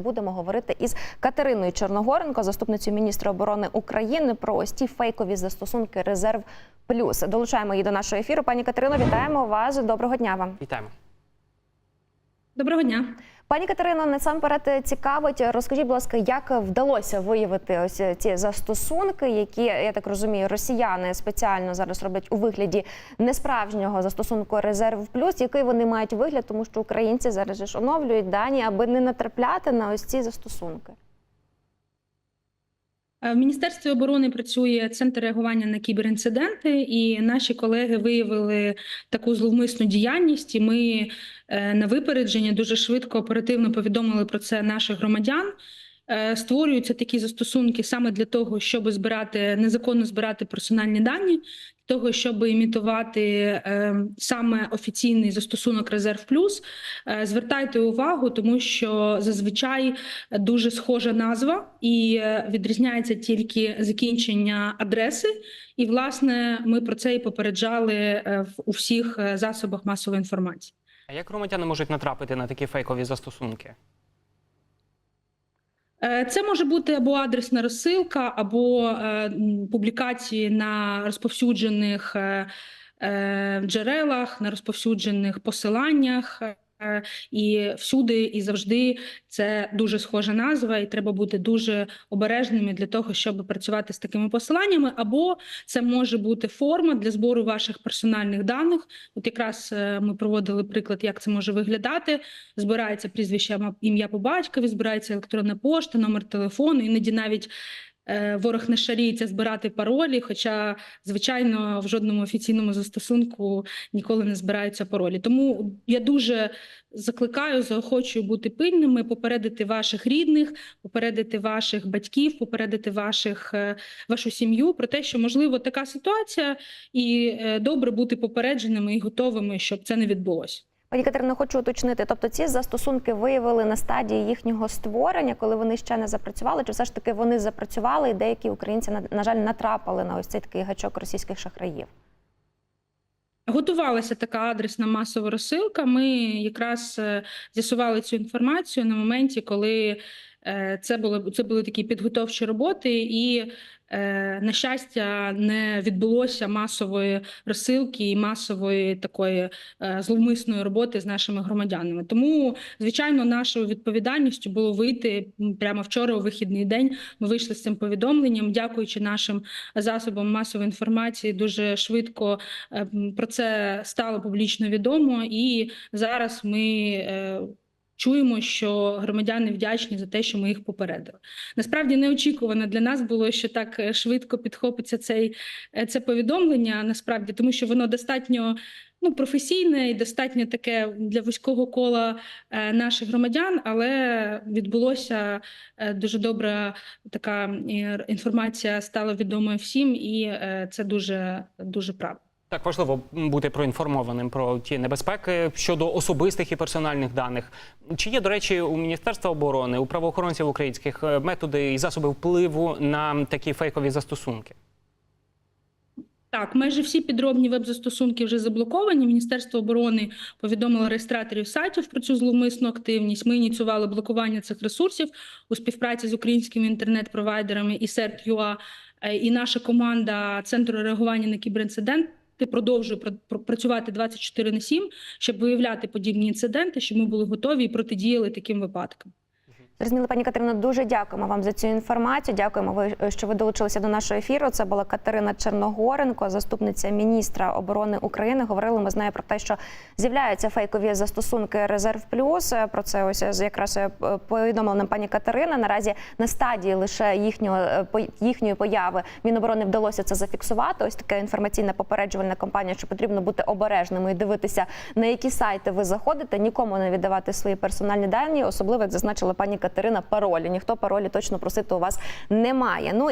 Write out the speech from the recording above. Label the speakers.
Speaker 1: будемо говорити із Катериною Чорногоренко, заступницею міністра оборони України, про ось ті фейкові застосунки Резерв Плюс. Долучаємо її до нашого ефіру. Пані Катерино, вітаємо вас. Доброго дня вам.
Speaker 2: Вітаємо.
Speaker 3: Доброго дня.
Speaker 1: Пані Катерино, насамперед цікавить. Розкажіть, будь ласка, як вдалося виявити ось ці застосунки, які я так розумію, росіяни спеціально зараз роблять у вигляді несправжнього застосунку Резерв Плюс, який вони мають вигляд, тому що українці зараз ж оновлюють дані, аби не натрапляти на ось ці застосунки.
Speaker 3: Е, В Міністерстві оборони працює центр реагування на кіберінциденти, і наші колеги виявили таку зловмисну діяльність. І ми е, на випередження дуже швидко оперативно повідомили про це наших громадян. Е, Створюються такі застосунки саме для того, щоб збирати незаконно збирати персональні дані, того, щоб імітувати е, саме офіційний застосунок Резерв Плюс. Е, Звертайте увагу, тому що зазвичай дуже схожа назва і відрізняється тільки закінчення адреси. І, власне, ми про це і попереджали у всіх засобах масової інформації.
Speaker 2: А як громадяни можуть натрапити на такі фейкові застосунки?
Speaker 3: Е, Це може бути або адресна розсилка, або е, публікації на розповсюджених е, джерелах, на розповсюджених посиланнях. Е, І всюди і завжди це дуже схожа назва, і треба бути дуже обережними для того, щоб працювати з такими посиланнями. Або це може бути форма для збору ваших персональних даних. От якраз е, ми проводили приклад, як це може виглядати. Збирається прізвище, ім'я по батькові, збирається електронна пошта, номер телефону, іноді навіть. Е, Ворог не шаріється збирати паролі, хоча, звичайно, в жодному офіційному застосунку ніколи не збираються паролі. Тому я дуже закликаю, заохочую бути пильними, попередити ваших рідних, попередити ваших батьків, попередити ваших, е, вашу сім'ю про те, що можливо така ситуація, і е, добре бути попередженими і готовими, щоб це не відбулося.
Speaker 1: Пані Катерино, хочу уточнити. Тобто ці застосунки виявили на стадії їхнього створення, коли вони ще не запрацювали, чи все ж таки вони запрацювали, і деякі українці на, жаль натрапили на ось цей такий гачок російських шахраїв.
Speaker 3: Готувалася така адресна масова розсилка. Ми якраз е, з'ясували цю інформацію на моменті, коли це були це були такі підготовчі роботи, і е, на щастя не відбулося масової розсилки і масової такої е, зловмисної роботи з нашими громадянами. Тому, звичайно, нашою відповідальністю було вийти прямо вчора у вихідний день. Ми вийшли з цим повідомленням, дякуючи нашим засобам масової інформації, дуже швидко е, про це стало публічно відомо, і зараз ми. Чуємо, що громадяни вдячні за те, що ми їх попередили. Насправді неочікувано для нас було, що так е, швидко підхопиться цей е, це повідомлення. Насправді, тому що воно достатньо ну професійне і достатньо таке для вузького кола е, наших громадян, але відбулося дуже добра така інформація стала відомою всім, і це дуже дуже правда.
Speaker 2: Так важливо бути проінформованим про ті небезпеки щодо особистих і персональних даних. Чи є, до речі, у Міністерства оборони, у правоохоронців українських е, методи і засоби впливу на такі фейкові застосунки?
Speaker 3: Так, майже всі підробні веб-застосунки вже заблоковані. Міністерство оборони повідомило реєстраторів сайтів про цю зловмисну активність. Ми ініціювали блокування цих ресурсів у співпраці з українськими інтернет-провайдерами і CERT.ua. Е, І наша команда центру реагування на кіберінциденти продовжує пр- пр- працювати 24 на 7, щоб виявляти подібні інциденти, щоб ми були готові і протидіяли таким випадкам.
Speaker 1: Зрозуміло, пані Катерино, дуже дякуємо вам за цю інформацію. Дякуємо, ви що ви долучилися до нашого ефіру. Це була Катерина Черногоренко, заступниця міністра оборони України. Говорили ми з нею про те, що з'являються фейкові застосунки Резерв Плюс. Про це ось якраз е, повідомила нам пані Катерина. Наразі на стадії лише їхнього е, їхньої появи Міноборони вдалося це зафіксувати. Ось така інформаційна попереджувальна кампанія, що потрібно бути обережними і дивитися, на які сайти ви заходите, нікому не віддавати свої персональні дані, особливо як зазначила пані Катерина, паролі. Ніхто паролі точно просити у вас немає. Ну